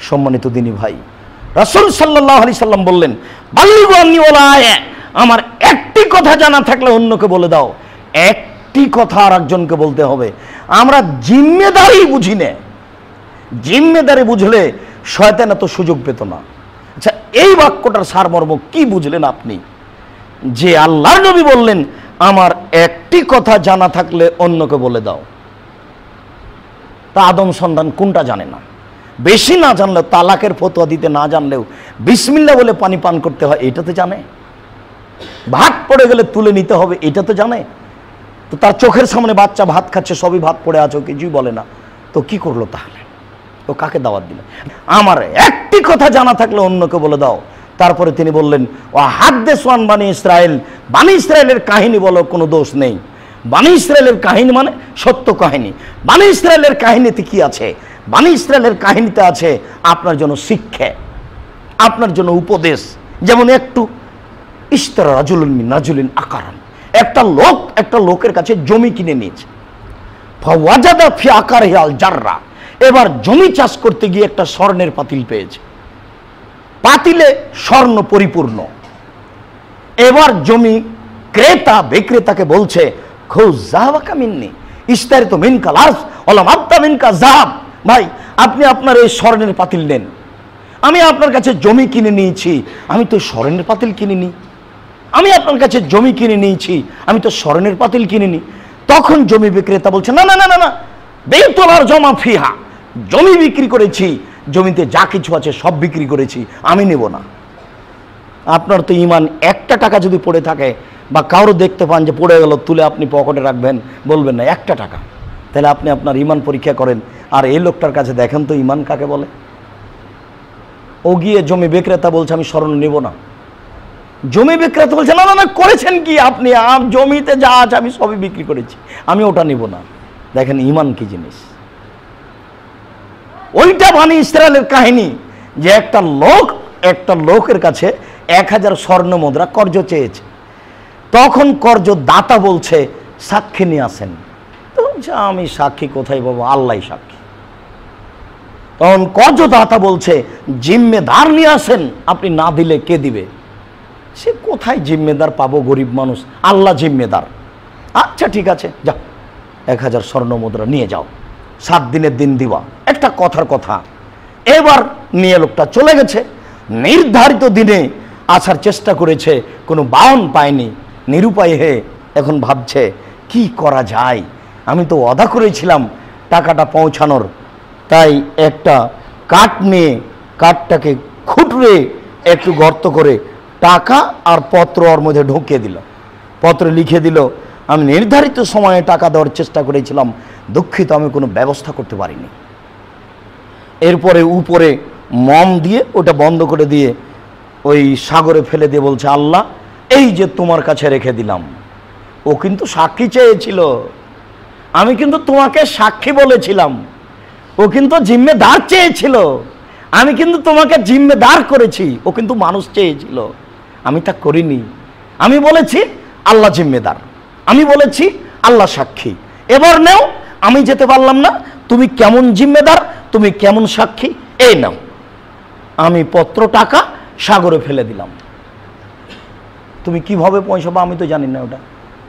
সম্মানিত দিনী ভাই। রাসূল সাল্লাল্লাহু আলাইহি সাল্লাম বললেন আমার একটি কথা জানা থাকলে অন্যকে বলে দাও। একটি কথা আর একজনকে বলতে হবে। আমরা জিম্মেদারি বুঝি না। জিম্মেদারি বুঝলে শয়তান এত সুযোগ পেত না। আচ্ছা এই বাক্যটার সারমর্ম কি বুঝলেন আপনি? যে আল্লাহর নবী বললেন, আমার একটি কথা জানা থাকলে অন্যকে বলে দাও। তা আদম সন্তান কোনটা জানে না। বেশি না জানলেও, তালাকের ফতোয়া দিতে না জানলেও বিসমিল্লা বলে পানি পান করতে হয়, এটা তো জানে। ভাত পড়ে গেলে তুলে নিতে হবে, এটা তো জানে। তো তার চোখের সামনে বাচ্চা ভাত খাচ্ছে, সবই ভাত পড়ে আছো কিছুই বলে না। তো কি করল তাহলে? ও কাকে দাওয়াত দিল? আমার একটি কথা জানা থাকলে অন্যকে বলে দাও। তারপরে তিনি বললেন, ও হাত হাদ্দে সোয়ান বানি ইসরায়েল, বানি ইসরায়েলের কাহিনী বলো, কোনো দোষ নেই। বানি ইসরায়েলের কাহিনী মানে সত্য কাহিনী। বানি ইসরায়েলের কাহিনীতে কি আছে? বানি ইসরায়েলের কাহিনীতে আছে আপনার জন্য শিক্ষা, আপনার জন্য উপদেশ। যেমন একটু ইস্তারা রাজুলুন রাজুলিন আকারান। একটা লোক, একটা লোকের কাছে জমি কিনে নিয়েছে। ফাওয়াজাদা ফি আকারে আল জাররা। এবার জমি চাষ করতে গিয়ে একটা স্বর্ণের পাতিল পেয়েছে। পাতিলে স্বর্ণ পরিপূর্ণ। এবার জমি ক্রেতা, বিক্রেতাকে বলছে, খোঁজ জাহাবাকা মিন্নি। ইস্তারিত মিনকা লাস অলাম আত্মা মিনকা জাহাব। ভাই, আপনি আপনার এই স্বর্ণের পাতিল নেন। আমি আপনার কাছে জমি কিনে নিয়েছি, আমি তো স্বর্ণের পাতিল কিনিনি। আমি আপনার কাছে জমি কিনে নিয়েছি, আমি তো স্বর্ণের পাতিল কিনে নিই তখন জমি বিক্রেতা বলছে, না না না না না বেতলার জমা ফিহা। জমি বিক্রি করেছি, জমিতে যা কিছু আছে সব বিক্রি করেছি, আমি নেব না। আপনার তো ইমান একটা টাকা যদি পড়ে থাকে বা কারও দেখতে পান যে পড়ে গেল, তুলে আপনি পকেটে রাখবেন, বলবেন না, একটা টাকা। তাহলে আপনি আপনার ইমান পরীক্ষা করেন। আর এই লোকটার কাছে দেখেন তো ইমান কাকে বলে? ও গিয়ে জমি বিক্রেতা বলছে, আমি স্মরণ নেব না। জমি বিক্রেতা বলছে, না না করেছেন কি আপনি? জমিতে যা আছে আমি সবই বিক্রি করেছি। আমি ওটা নেব না। দেখেন ইমান কি জিনিস? ওইটা মানে ইসরায়েলের কাহিনী যে একটা লোক, একটা লোকের কাছে এক হাজার স্বর্ণ মুদ্রা কর্জ চেয়েছে। তখন কর্জ দাতা বলছে, সাক্ষী নিয়ে আসেন। বলছে, আমি সাক্ষী কোথায় পাবো? আল্লাহ সাক্ষী। তখন কর্জ দাতা বলছে জিম্মেদার নিয়ে আসেন আপনি না দিলে কে দিবে? সে কোথায় জিম্মেদার পাবো গরিব মানুষ? আল্লাহ জিম্মেদার আচ্ছা ঠিক আছে যা এক হাজার স্বর্ণ মুদ্রা নিয়ে যাও। সাত দিনের দিন দিবা। একটা কথার কথা এবার নিয়ে লোকটা চলে গেছে। নির্ধারিত দিনে আসার চেষ্টা করেছে কোনো বাউন পায়নি। নিরুপায় হয়ে এখন ভাবছে কি করা যায়? আমি তো অদা করেছিলাম টাকাটা পৌঁছানোর। তাই একটা কাঠ নিয়ে কাঠটাকে খুঁটরে একটু গর্ত করে টাকা আর পত্র ওর মধ্যে ঢুকিয়ে দিল। পত্রে লিখে দিল, আমি নির্ধারিত সময়ে টাকা দেওয়ার চেষ্টা করেছিলাম, দুঃখিত, আমি কোনো ব্যবস্থা করতে পারিনি। এরপরে উপরে মম দিয়ে ওটা বন্ধ করে দিয়ে ওই সাগরে ফেলে দিয়ে বলছে, আল্লাহ, এই যে তোমার কাছে রেখে দিলাম। ও কিন্তু সাক্ষী চেয়েছিল। আমি কিন্তু তোমাকে সাক্ষী বলেছিলাম। ও কিন্তু জিম্মেদার চেয়েছিল। আমি কিন্তু তোমাকে জিম্মেদার করেছি। ও কিন্তু মানুষ চেয়েছিল। আমি তা করিনি। আমি বলেছি, আল্লাহ জিম্মেদার। আমি বলেছি, আল্লাহ সাক্ষী। এবার নেও, আমি যেতে পারলাম না। তুমি কেমন জিম্মেদার, তুমি কেমন সাক্ষী? এই নাও। আমি পত্র, টাকা, সাগরে ফেলে দিলাম। তুমি কীভাবে পৌঁছাবো আমি তো জানি না ওটা।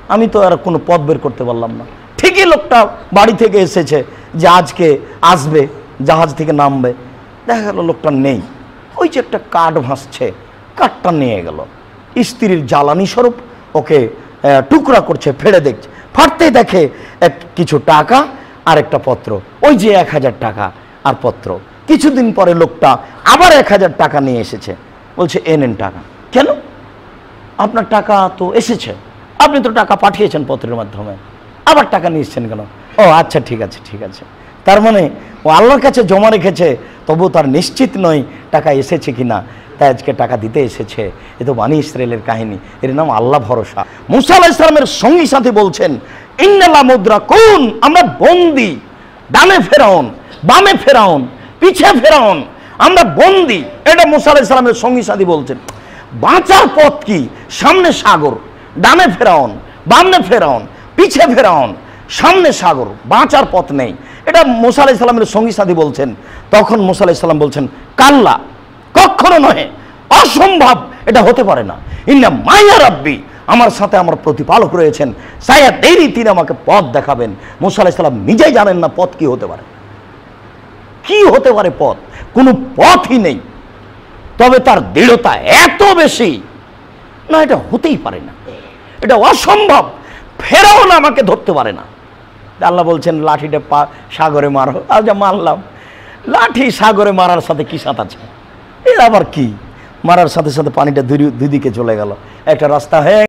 আমি তো আর কোনো পথ বের করতে পারলাম না। ঠিকই লোকটা বাড়ি থেকে এসেছে যে আজকে আসবে, জাহাজ থেকে নামবে। দেখা গেল লোকটা নেই। ওই যে একটা কাঠ ভাসছে, কাঠটা নিয়ে গেল। স্ত্রীর জ্বালানি স্বরূপ ওকে টুকরা করছে ফেড়ে দেখছে। ফাটতেই দেখে এক কিছু টাকা আর একটা পত্র। ওই যে এক হাজার টাকা আর পত্র। কিছুদিন পরে লোকটা আবার এক হাজার টাকা নিয়ে এসেছে। বলছে, এ নেন টাকা। কেন? আপনার টাকা তো এসেছে। আপনি তো টাকা পাঠিয়েছেন পত্রের মাধ্যমে। আবার টাকা নিয়ে এসছেন কেন? ও আচ্ছা ঠিক আছে ঠিক আছে। তার মানে ও আল্লাহর কাছে জমা রেখেছে, তবু তার নিশ্চিত নয় টাকা এসেছে কি না তাই আজকে টাকা দিতে এসেছে। এ তো বানি ইসরায়েলের কাহিনী। এর নাম আল্লাহ ভরসা। মুসা আলাহ ইসলামের সঙ্গী সাথী বলছেন ইন্নালা মুদ্রা কোন? আমরা বন্দি। ডানে ফেরাউন, বামে ফেরাউন, পিছে ফেরাউন, আমরা বন্দি। এটা মুসা আলাহ ইসলামের সঙ্গী সাথী বলছেন। বাঁচার পথ কি? সামনে সাগর, ডানে ফেরাউন, বামনে ফেরাউন। পিছে ফেরাউন, সামনে সাগর, বাঁচার পথ নেই। এটা মোসা আলাহ ইসলামের সঙ্গী সাথী বলছেন। তখন মুসা আলাইসাল্লাম বলছেন, কাল্লা, কখনো নহে, অসম্ভব, এটা হতে পারে না। ইন্না মায়া রাব্বি, আমার সাথে আমার প্রতিপালক রয়েছেন। সায়া দেরি, তিনি আমাকে পথ দেখাবেন। মুসা আলাইসাল্লাম নিজেই জানেন না পথ কি হতে পারে। কি হতে পারে পথ? কোনো পথই নেই। তবে তার দৃঢ়তা এত বেশি, না, এটা হতেই পারে না। এটা অসম্ভব ফেরাও না আমাকে ধরতে পারে না। আল্লাহ বলছেন, লাঠিটা পা সাগরে মারো। যা মারলাম। লাঠি সাগরে মারার সাথে কি সাঁত আছে? এর আবার কি? মারার সাথে সাথে পানিটা দুই দুই দিকে চলে গেল। একটা রাস্তা হয়ে